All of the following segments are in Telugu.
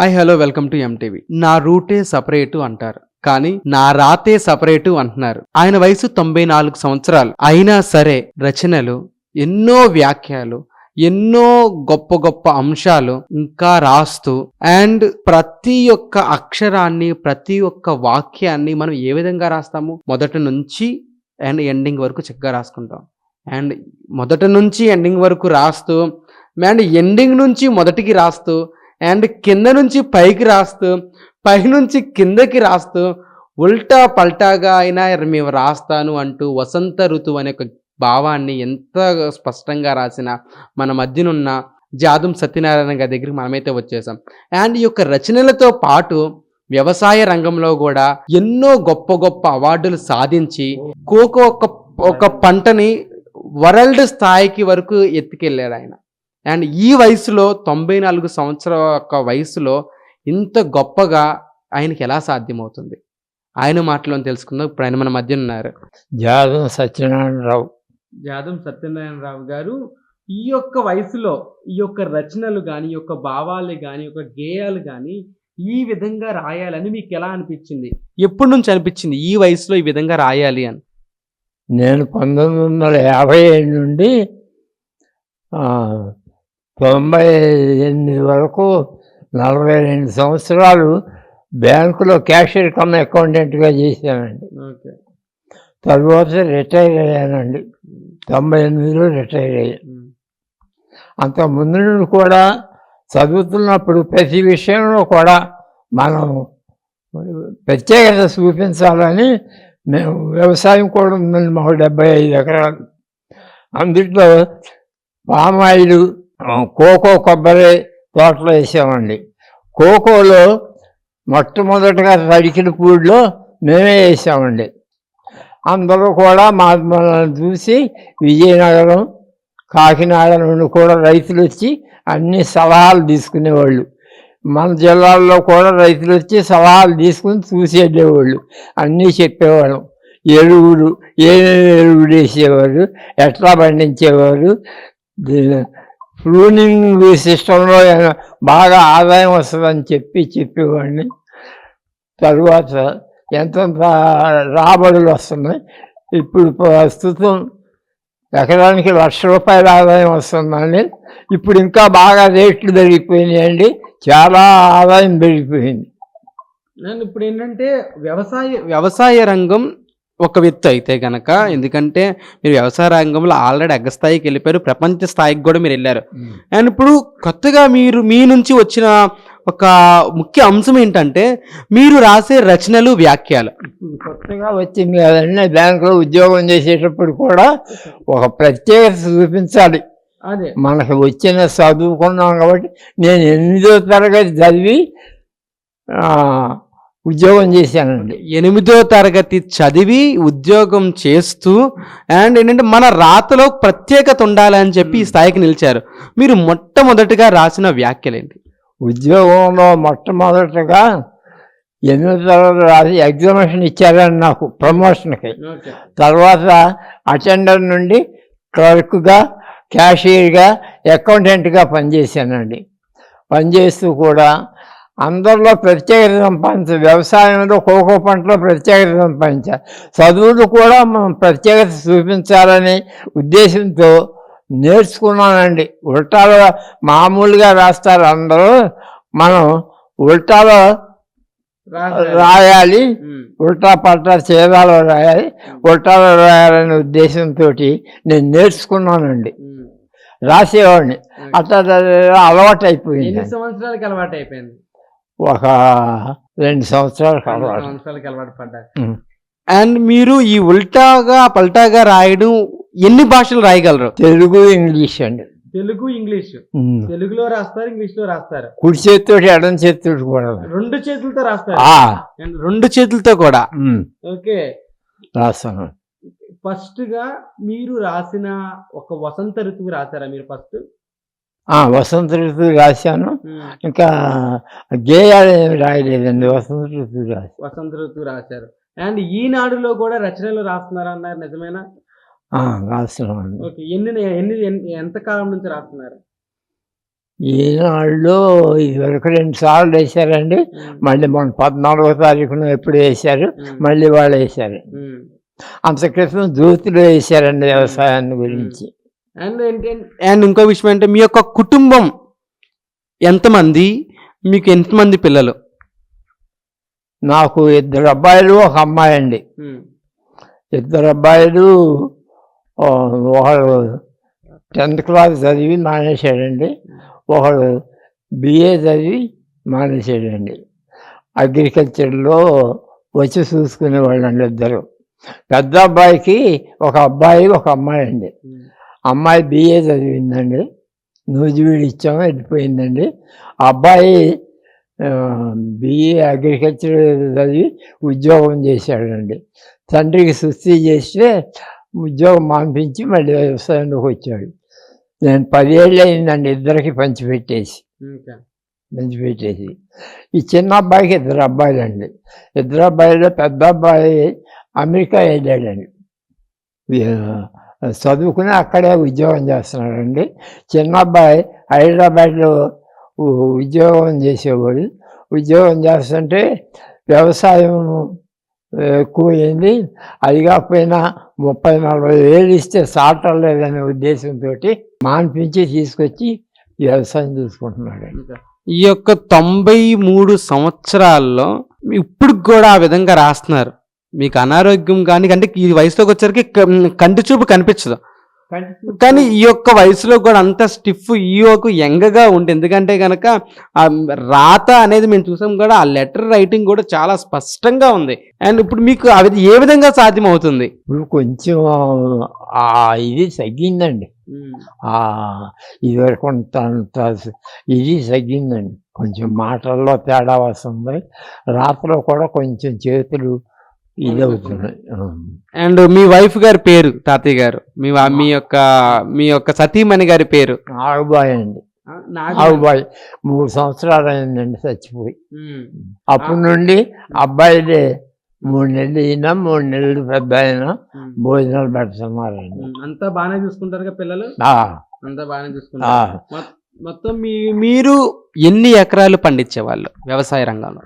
I hello welcome to MTV నా రూటే సపరేటు అంటారు కానీ నా రాతే సపరేటు అంటున్నారు. ఆయన వయసు తొంభై నాలుగు సంవత్సరాలు. అయినా సరే రచనలు ఎన్నో వ్యాఖ్యలు ఎన్నో గొప్ప గొప్ప అంశాలు ఇంకా రాస్తూ అండ్ ప్రతి ఒక్క అక్షరాన్ని ప్రతి ఒక్క వాక్యాన్ని మనం ఏ విధంగా రాస్తాము? మొదటి నుంచి అండ్ ఎండింగ్ వరకు చక్కగా రాసుకుంటాం. అండ్ మొదటి నుంచి ఎండింగ్ వరకు రాస్తూ అండ్ ఎండింగ్ నుంచి మొదటికి రాస్తూ అండ్ కింద నుంచి పైకి రాస్తూ పై నుంచి కిందకి రాస్తూ ఉల్టా పల్టాగా అయినా మేము రాస్తాను అంటూ వసంత ఋతువు అనే ఒక భావాన్ని ఎంత స్పష్టంగా రాసిన మన మధ్యనున్న జాదుం సత్యనారాయణ గారి దగ్గరికి మనమైతే వచ్చేసాం. అండ్ ఈ యొక్క రచనలతో పాటు వ్యవసాయ రంగంలో కూడా ఎన్నో గొప్ప గొప్ప అవార్డులు సాధించి కోకో ఒక ఒక పంటని వరల్డ్ స్థాయికి వరకు ఎత్తుకెళ్ళాడు ఆయన. అండ్ ఈ వయసులో తొంభై నాలుగు సంవత్సరాల యొక్క వయసులో ఇంత గొప్పగా ఆయనకి ఎలా సాధ్యమవుతుంది? ఆయన మాటలో తెలుసుకుందాం. ఇప్పుడు ఆయన మన మధ్య ఉన్నారు. జాదం సత్యనారాయణరావు. జాదం సత్యనారాయణరావు గారు ఈ యొక్క వయసులో ఈ యొక్క రచనలు కానీ ఈ యొక్క భావాలు కానీ ఈ యొక్క గేయాలు కానీ ఈ విధంగా రాయాలని మీకు ఎలా అనిపించింది? ఎప్పటి నుంచి అనిపించింది ఈ వయసులో ఈ విధంగా రాయాలి అని? నేను పంతొమ్మిది వందల యాభై ఏడు నుండి ఆ, తొంభై ఎనిమిది వరకు నలభై రెండు సంవత్సరాలు బ్యాంకులో క్యాషియర్ కమ్ అకౌంటెంట్గా చేశానండి. తర్వాత రిటైర్ అయ్యానండి. తొంభై ఎనిమిదిలో రిటైర్ అయ్యాను అంత ముందు నుండి కూడా చదువుతున్నప్పుడు ప్రతి విషయంలో కూడా మనం ప్రత్యేకత చూపించాలని మేము వ్యవసాయం కూడా ఉందండి మాకు డెబ్బై ఐదు ఎకరాలు. అందుట్లో పామాయిలు కోకో కొబ్బరి తోటలు వేసామండి. కోకోలో మొట్టమొదటిగా తడికిన పూడిలో మేమే వేసామండి. అందరూ కూడా మా చూసి విజయనగరం కాకినాడ నుండి కూడా రైతులు వచ్చి అన్ని సలహాలు తీసుకునేవాళ్ళు. మన జిల్లాల్లో కూడా రైతులు వచ్చి సలహాలు తీసుకుని చూసి వెళ్ళేవాళ్ళు. అన్నీ చెప్పేవాళ్ళం. ఎరువులు ఏమేమి ఎరువులు వేసేవారు ఎట్లా పండించేవారు ప్రూనింగ్ సిస్టంలో బాగా ఆదాయం వస్తుందని చెప్పి చెప్పేవాడిని. తరువాత ఎంతంత రాబడులు వస్తున్నాయి. ఇప్పుడు ప్రస్తుతం ఎకరానికి లక్ష రూపాయల ఆదాయం వస్తుందండి. ఇప్పుడు ఇంకా బాగా రేట్లు పెరిగిపోయినాయండి. చాలా ఆదాయం పెరిగిపోయింది. నేను ఇప్పుడు ఏంటంటే వ్యవసాయ వ్యవసాయ రంగం ఒక విత్తు అయితే గనక ఎందుకంటే మీరు వ్యవసాయ రంగంలో ఆల్రెడీ అగ్రస్థాయికి వెళ్ళిపోయారు ప్రపంచ స్థాయికి కూడా మీరు వెళ్ళారు. అండ్ ఇప్పుడు కొత్తగా మీరు మీ నుంచి వచ్చిన ఒక ముఖ్య అంశం ఏంటంటే మీరు రాసే రచనలు వ్యాఖ్యలు. కొత్తగా వచ్చింది కదండి బ్యాంకులో ఉద్యోగం చేసేటప్పుడు కూడా ఒక ప్రత్యేకత చూపించాలి. అదే. మనకు వచ్చిన చదువుకున్నాం కాబట్టి నేను ఎనిమిదో తరగతి చదివి ఉద్యోగం చేశానండి. ఎనిమిదో తరగతి చదివి ఉద్యోగం చేస్తూ అండ్ ఏంటంటే మన రాతలో ప్రత్యేకత ఉండాలని చెప్పి ఈ స్థాయికి నిలిచారు. మీరు మొట్టమొదటిగా రాసిన వ్యాఖ్యలు ఏంటి ఉద్యోగంలో మొట్టమొదటగా ఎనిమిదో తరగతి రాసి ఎగ్జామినేషన్ ఇచ్చారండి నాకు ప్రమోషన్కి. తర్వాత అటెండర్ నుండి క్లర్క్గా క్యాషియర్గా అకౌంటెంట్గా పనిచేశానండి. పనిచేస్తూ కూడా అందరిలో ప్రత్యేకత సంపాదించ వ్యవసాయంలో కోకో పంటలో ప్రత్యేకత సంపాదించాలి చదువులు కూడా మనం ప్రత్యేకత చూపించాలనే ఉద్దేశంతో నేర్చుకున్నానండి. ఉల్టాలో మామూలుగా రాస్తారు. అందరూ మనం ఉల్టాలో రాయాలి. ఉల్టా పల్టా చేదాలో రాయాలి. ఉల్టాలో రాయాలనే ఉద్దేశంతో నేను నేర్చుకున్నానండి. రాసేవాడిని. అట్లా అలవాటు అయిపోయింది సంవత్సరాలకి అలవాటు అయిపోయింది ఒక రెండు సంవత్సరాలు అలవాటు సంవత్సరాలకి అలవాటు పడ్డారు. అండ్ మీరు ఈ ఉల్టాగా పల్టాగా రాయడం ఎన్ని భాషలు రాయగలరు? తెలుగు ఇంగ్లీష్ అండి. తెలుగు ఇంగ్లీష్. తెలుగులో రాస్తారు ఇంగ్లీష్లో రాస్తారు. కుడి చేతితోటి ఎడం చేతితోటి కూడా రెండు చేతులతో రాస్తారు. రెండు చేతులతో కూడా. ఓకే. రాస్తాను. ఫస్ట్గా మీరు రాసిన ఒక వసంత ఋతువు రాశారా మీరు ఫస్ట్? వసంత ఋతువు రాశాను. ఇంకా గేయాలు ఏమి రాయలేదండి వసంత ఋతువు రాశాను. వసంత ఋతువు రాశారు. అండ్ ఈనాడులో కూడా రచనలు రాస్తున్నారు అన్నారు నిజమేనా? రాస్తున్నాను ఓకే ఎన్ని ఎన్ని ఎంత కాలం నుంచి రాస్తున్నారు? ఈనాళ్ళు ఇదివరకు రెండు సార్లు వేశారండి. మళ్ళీ మొన్న పద్నాలుగో తారీఖున ఎప్పుడు వేశారు మళ్ళీ వాళ్ళు వేశారు అంత క్రితం జ్యోతిలో వేశారండి వ్యవసాయాన్ని గురించి. అండ్ అండ్ ఇంకో విషయం అంటే మీ యొక్క కుటుంబం ఎంతమంది? మీకు ఎంతమంది పిల్లలు? నాకు ఇద్దరు అబ్బాయిలు ఒక అమ్మాయి అండి. ఇద్దరు అబ్బాయిలు ఒకడు టెన్త్ క్లాస్ చదివి మానేశాడండి. ఒకడు బిఏ చదివి మానేశాడండి. అగ్రికల్చర్లో వచ్చి చూసుకునేవాళ్ళు అండి ఇద్దరు. పెద్ద అబ్బాయికి ఒక అబ్బాయి ఒక అమ్మాయి అండి. అమ్మాయి బిఏ చదివిందండి. నూజివీడు ఇచ్చాము వెళ్ళిపోయిందండి. అబ్బాయి బిఏ అగ్రికల్చర్ చదివి ఉద్యోగం చేశాడండి. తండ్రికి సుస్థి చేస్తే ఉద్యోగం మాన్పించి మళ్ళీ వ్యవసాయంలోకి వచ్చాడు. నేను పదేళ్ళు అయిందండి ఇద్దరికి పంచిపెట్టేసి పంచిపెట్టేసి ఈ చిన్న అబ్బాయికి ఇద్దరు అబ్బాయిలు అండి ఇద్దరు అబ్బాయిలో పెద్ద అబ్బాయి అమెరికా వెళ్ళాడండి. చదువుకుని అక్కడే ఉద్యోగం చేస్తున్నాడండి. చిన్న అబ్బాయి హైదరాబాద్లో ఉద్యోగం చేసేవాడు. ఉద్యోగం చేస్తుంటే వ్యవసాయం ఎక్కువైంది. అది కాకపోయినా ముప్పై నలభై వేలు ఇస్తే సాటం లేదనే ఉద్దేశంతో మాన్పించి తీసుకొచ్చి వ్యవసాయం చూసుకుంటున్నాడు ఈ యొక్క తొంభై మూడు సంవత్సరాల్లో ఇప్పుడు కూడా ఆ విధంగా రాస్తున్నారు. మీకు అనారోగ్యం కానీ అంటే ఈ వయసులోకి వచ్చరికి కంటి చూపు కనిపించదు. కానీ ఈ యొక్క వయసులో కూడా అంత స్టిఫ్ ఈయోకు యంగగా ఉంది ఎందుకంటే కనుక ఆ రాత అనేది మేము చూసాం కూడా ఆ లెటర్ రైటింగ్ కూడా చాలా స్పష్టంగా ఉంది. అండ్ ఇప్పుడు మీకు అది ఏ విధంగా సాధ్యం అవుతుంది ఇప్పుడు కొంచెం ఆ ఇది తగ్గిందండి. ఆ ఇదివరకు కొంత అంత ఇది తగ్గిందండి. కొంచెం మాటల్లో తేడా వస్తుంది. రాత్రిలో కూడా కొంచెం చేతులు ఇది అండ్ మీ వైఫ్ గారి పేరు తాతయ్య గారు. మీ వా- మీ యొక్క మీ యొక్క సతీమణి గారి పేరు. ఆగుబాయ్ అండి. ఆగుబాయ్ మూడు సంవత్సరాలు అయిందండి చచ్చిపోయి. అప్పటి నుండి అబ్బాయిలే మూడు నెలలు అయినా మూడు నెలలు పెద్ద అయినా భోజనాలు పెడుతున్నారండి. అంతా బాగానే చూసుకుంటారు పిల్లలు? ఆ, అంతా బాగానే ఆ, చూసుకుంటారు మొత్తం మీ మీరు ఎన్ని ఎకరాలు పండించేవాళ్ళు వ్యవసాయ రంగంలో?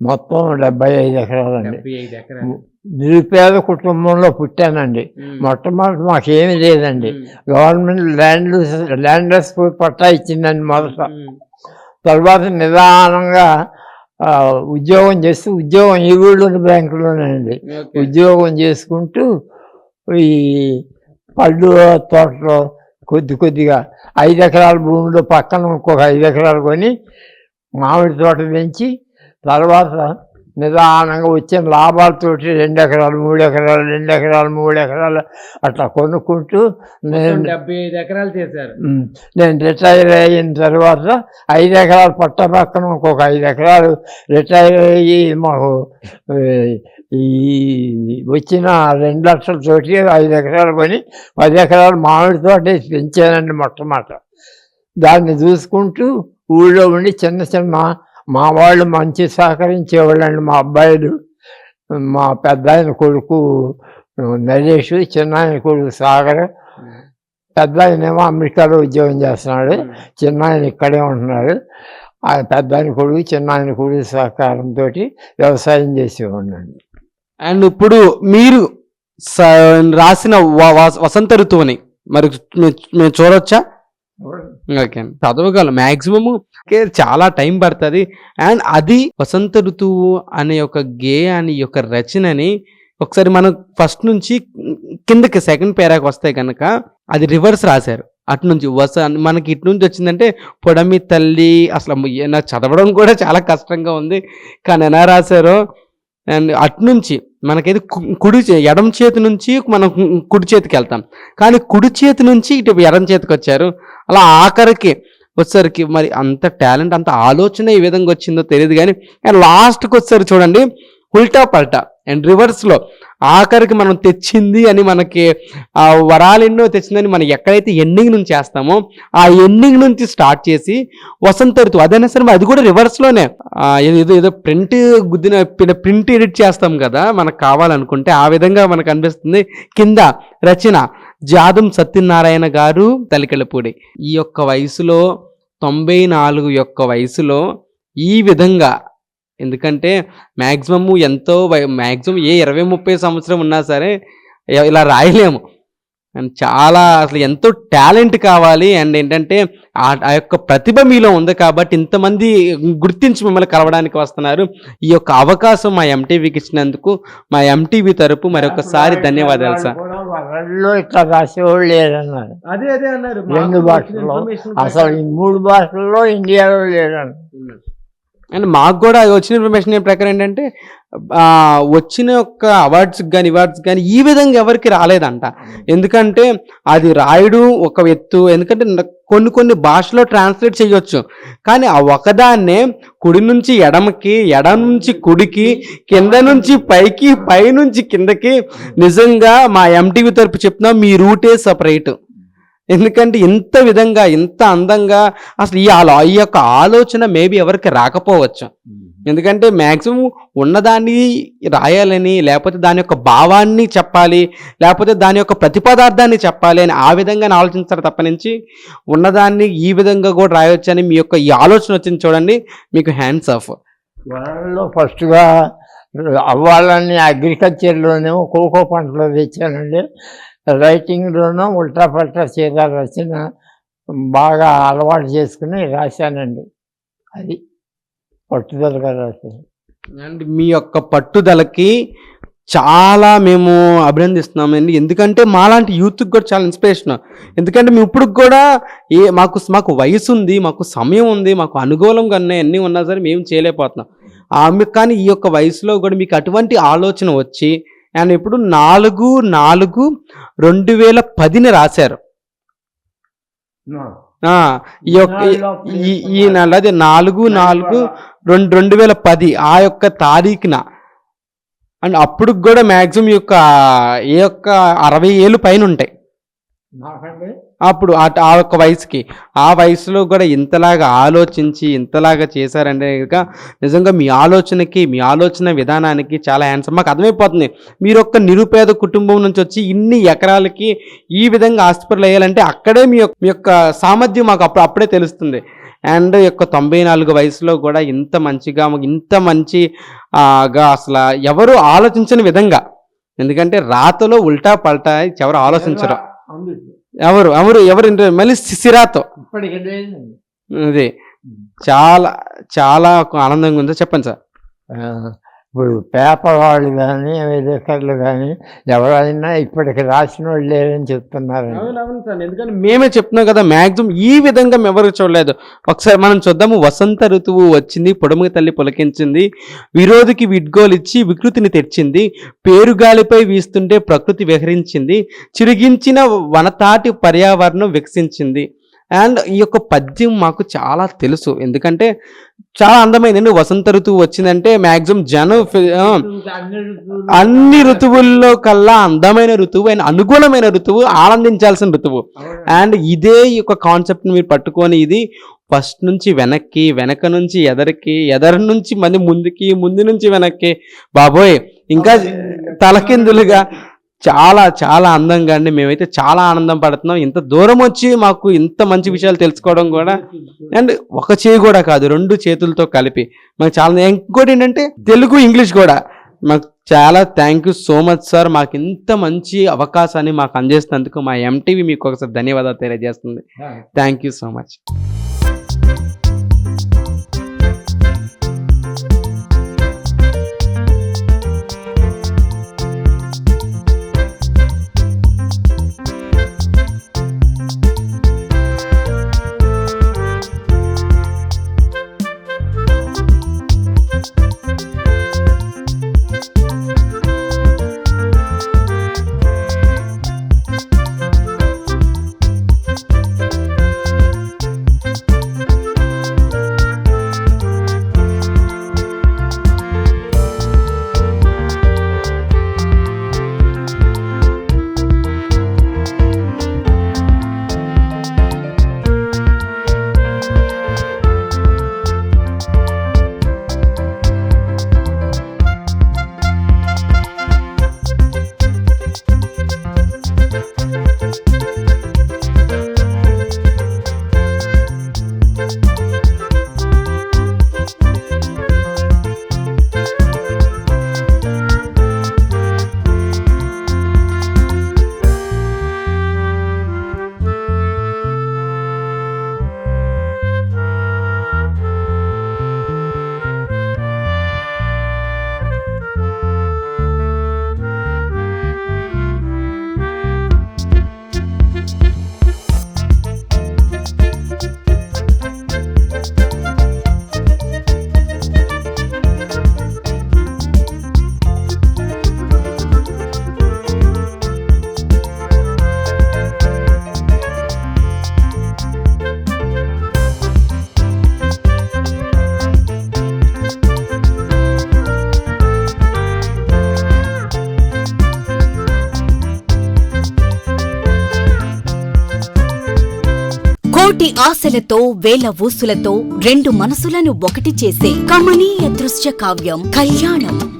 మొత్తం డెబ్బై ఐదు ఎకరాలండి నిరుపేద కుటుంబంలో పుట్టానండి. మొట్టమొదటి మాకేమీ లేదండి. గవర్నమెంట్ ల్యాండ్ ల్యాండర్స్ పట్టా ఇచ్చిందండి మొదట. తర్వాత నిదానంగా ఉద్యోగం చేస్తూ ఉద్యోగం ఈ ఊళ్ళోని బ్యాంకులోనండి ఉద్యోగం చేసుకుంటూ ఈ పళ్ళు తోటలో కొద్ది కొద్దిగా ఐదు ఎకరాల భూమిలో పక్కన ఇంకొక ఐదు ఎకరాలు కొని మామిడి తోట పెంచి తర్వాత నిదానంగా వచ్చిన లాభాలతోటి రెండు ఎకరాలు మూడు ఎకరాలు రెండు ఎకరాలు మూడు ఎకరాలు అట్లా కొనుక్కుంటూ నేను డెబ్బై ఐదు ఎకరాలు చేశారు. నేను రిటైర్ అయిన తర్వాత ఐదు ఎకరాలు పట్ట పక్కన ఇంకొక ఐదు ఎకరాలు రిటైర్ అయ్యి మాకు ఈ వచ్చిన రెండు లక్షలతోటి ఐదు ఎకరాలు కొని పది ఎకరాలు మామిడి తోట పెంచానండి మొట్టమొదట. దాన్ని చూసుకుంటూ ఊళ్ళో ఉండి చిన్న చిన్న మా వాళ్ళు మంచి సహకరించేవాళ్ళండి మా అబ్బాయిలు. మా పెద్ద ఆయన కొడుకు నరేష్ చిన్న ఆయన కొడుకు సాగర్. పెద్ద ఆయనేమో అమెరికాలో ఉద్యోగం చేస్తున్నాడు. చిన్న ఆయన ఇక్కడే ఉంటున్నాడు. ఆ పెద్ద ఆయన కొడుకు చిన్న ఆయన కొడుకు సహకారంతో వ్యవసాయం చేసేవాడినండి. అండ్ ఇప్పుడు మీరు స- రాసిన వ- వసంత ఋతువుని మరి మేము చూడొచ్చా? ఓకే. చదవగలం. మ్యాక్సిమమ్ చాలా టైం పడుతుంది. అండ్ అది వసంత ఋతువు అనే ఒక గే అనే యొక్క రచనని ఒకసారి మనం ఫస్ట్ నుంచి కిందకి సెకండ్ పేరాకి వస్తే కనుక అది రివర్స్ రాశారు. అటు నుంచి వస మనకి ఇటు నుంచి వచ్చిందంటే పొడమి తల్లి అసలు నాకు చదవడం కూడా చాలా కష్టంగా ఉంది. కానీ ఎలా రాశారో అండ్ అటు నుంచి మనకైతే కు- కుడి చే- ఎడమ చేతి నుంచి మనం కుడి చేతికి వెళ్తాం. కానీ కుడి చేతి నుంచి ఇటు ఎడమ చేతికి వచ్చారు. అలా ఆఖరికి వచ్చేసరికి మరి అంత టాలెంట్ అంత ఆలోచన ఏ విధంగా వచ్చిందో తెలియదు కానీ లాస్ట్కి వచ్చారు చూడండి ఉల్టా పల్టా. అండ్ రివర్స్లో ఆఖరికి మనం తెచ్చింది అని మనకి ఆ వరాలు ఎన్నో తెచ్చిందని మనం ఎక్కడైతే ఎండింగ్ నుంచి చేస్తామో ఆ ఎండింగ్ నుంచి స్టార్ట్ చేసి వసంత ఋతువు అదైనా సరే అది కూడా రివర్స్లోనే ఏదో ఏదో ప్రింట్ గుద్దిన ప్రింట్ ఎడిట్ చేస్తాం కదా మనకు కావాలనుకుంటే ఆ విధంగా మనకు అనిపిస్తుంది. కింద రచన జాదం సత్యనారాయణ గారు తలికెళ్ళపూడి ఈ యొక్క వయసులో తొంభై నాలుగు యొక్క వయసులో ఈ విధంగా ఎందుకంటే మ్యాక్సిమము ఎంతో మ్యాక్సిమం ఏ ఇరవై ముప్పై సంవత్సరం ఉన్నా సరే ఇలా రాయలేము. అండ్ చాలా అసలు ఎంతో టాలెంట్ కావాలి. అండ్ ఏంటంటే ఆ ఆ యొక్క ప్రతిభ మీలో ఉంది కాబట్టి ఇంతమంది గుర్తించి మిమ్మల్ని కలవడానికి వస్తున్నారు. ఈ యొక్క అవకాశం మా ఎంటీవీకి ఇచ్చినందుకు మా ఎంటీవీ తరపు మరొకసారి ధన్యవాదాలు సార్. ఇట్లా రాసేవాళ్ళు లేరన్నారు. అదే అదే అన్నారు. రెండు భాషల్లో అసలు ఈ మూడు భాషల్లో ఇండియాలో లేరన్నారు. అండ్ మాకు కూడా వచ్చిన ఇన్ఫర్మేషన్ ప్రకారం ఏంటంటే వచ్చిన యొక్క అవార్డ్స్ కానీ అవార్డ్స్ కానీ ఈ విధంగా ఎవరికి రాలేదంట. ఎందుకంటే అది రాయడం ఒక ఎత్తు ఎందుకంటే కొన్ని కొన్ని భాషలో ట్రాన్స్లేట్ చేయొచ్చు. కానీ ఆ ఒకదాన్నే కుడి నుంచి ఎడమకి ఎడం నుంచి కుడికి కింద నుంచి పైకి పై నుంచి కిందకి నిజంగా మా ఎంటీవీ తరపు చెప్తున్నాం మీ రూటే సపరేట్ ఎందుకంటే ఇంత విధంగా ఇంత అందంగా అసలు ఈ ఆలో ఈ యొక్క ఆలోచన మేబీ ఎవరికి రాకపోవచ్చు. ఎందుకంటే మ్యాక్సిమం ఉన్నదాన్ని రాయాలని లేకపోతే దాని యొక్క భావాన్ని చెప్పాలి లేకపోతే దాని యొక్క ప్రతిపదార్థాన్ని చెప్పాలి అని ఆ విధంగా ఆలోచించారు తప్ప నుంచి ఉన్నదాన్ని ఈ విధంగా కూడా రాయొచ్చని మీ యొక్క ఈ ఆలోచన వచ్చింది చూడండి మీకు హ్యాండ్స్ ఆఫ్ వరల్డ్లో ఫస్ట్గా అవ్వాలని అగ్రికల్చర్లోనేమో కోకో పంటలో తెచ్చానండి. రైటింగ్లోనూ ఉల్టా పల్టా చీర రచన బాగా అలవాటు చేసుకుని రాశానండి. అది పట్టుదలగా రాశాను. అండ్ మీ యొక్క పట్టుదలకి చాలా మేము అభినందిస్తున్నామండి ఎందుకంటే మాలాంటి యూత్కి కూడా చాలా ఇన్స్పిరేషన్ ఎందుకంటే మేము ఇప్పుడు కూడా ఏ మాకు మాకు వయసు ఉంది మాకు సమయం ఉంది మాకు అనుకూలంగా ఉన్నాయి అన్నీ ఉన్నా సరే మేము చేయలేకపోతున్నాం. ఆమె కానీ ఈ యొక్క వయసులో కూడా మీకు అటువంటి ఆలోచన వచ్చి అండ్ ఇప్పుడు నాలుగు నాలుగు రెండు వేల పదిని రాశారు. ఈ యొక్క ఈ ఈ నెల అదే నాలుగు నాలుగు రెండు రెండు వేల పది ఆ యొక్క తారీఖున. అండ్ అప్పుడు కూడా మ్యాక్సిమం ఈ యొక్క ఏ యొక్క అరవై ఏళ్ళు పైన ఉంటాయి. అప్పుడు ఆ ఆ యొక్క వయసుకి. ఆ వయసులో కూడా ఇంతలాగా ఆలోచించి ఇంతలాగా చేశారంటే కనుక నిజంగా మీ ఆలోచనకి మీ ఆలోచన విధానానికి చాలా హ్యాండ్సమ్ మాకు అర్థమైపోతుంది. మీరు ఒక నిరుపేద కుటుంబం నుంచి వచ్చి ఇన్ని ఎకరాలకి ఈ విధంగా హాస్పిటల్ వేయాలంటే అక్కడే మీ యొక్క మీ యొక్క సామర్థ్యం మాకు అప్పుడు అప్పుడే తెలుస్తుంది. అండ్ యొక్క తొంభై నాలుగు వయసులో కూడా ఇంత మంచిగా ఇంత మంచి ఆ, గా అసలు ఎవరు ఆలోచించని విధంగా. ఎందుకంటే రాతలో ఉల్టా పల్టా ఎవరు ఆలోచించరు. ఎవరు ఎవరు ఎవరు మళ్ళీ సిరాతో. ఇది చాలా చాలా ఆనందంగా ఉందో చెప్పండి సార్. ఇప్పుడు పేపర్ వాళ్ళు కానీ విలేకరులు కానీ ఎవరైనా ఇప్పటికి రాసిన వాళ్ళు లేరని చెప్తున్నారు ఎందుకంటే మేమే చెప్తున్నాం కదా మాక్సిమం ఈ విధంగా ఎవరు చూడలేదు. ఒకసారి మనం చూద్దాము వసంత ఋతువు వచ్చింది పొడముగ తల్లి పులకించింది విరోధికి విడ్గోలిచ్చి వికృతిని తెచ్చింది పేరుగాలిపై వీస్తుంటే ప్రకృతి విహరించింది చిరిగించిన వనతాటి పర్యావరణం వికసించింది. అండ్ ఈ యొక్క పద్యం మాకు చాలా తెలుసు. ఎందుకంటే చాలా అందమైంది వసంత ఋతువు వచ్చిందంటే మాక్సిమం జనం అన్ని ఋతువుల్లో కల్లా అందమైన ఋతువు అండ్ అనుకూలమైన ఋతువు ఆనందించాల్సిన ఋతువు. అండ్ ఇదే ఈ యొక్క కాన్సెప్ట్ మీరు పట్టుకొని ఇది ఫస్ట్ నుంచి వెనక్కి వెనక నుంచి ఎదరికి ఎదరి నుంచి మళ్ళీ ముందుకి ముందు నుంచి వెనక్కి. బాబోయ్! ఇంకా తలకిందులుగా చాలా చాలా అందంగా అండి. మేమైతే చాలా ఆనందం పడుతున్నాం. ఇంత దూరం వచ్చి మాకు ఇంత మంచి విషయాలు తెలుసుకోవడం కూడా అండ్ ఒక చేయి కూడా కాదు రెండు చేతులతో కలిపి. మాకు చాలా ఇంకోటి ఏంటంటే తెలుగు ఇంగ్లీష్ కూడా. మాకు చాలా thank you so much sir మాకు ఇంత మంచి అవకాశాన్ని మాకు అందిస్తున్నందుకు మా ఎంటీవీ మీకు ఒకసారి ధన్యవాదాలు తెలియజేస్తుంది. థ్యాంక్ యూ సో మచ్ ఆశలతో వేల ఊసులతో రెండు మనసులను ఒకటి చేసే కమనీయ దృశ్య కావ్యం కళ్యాణం.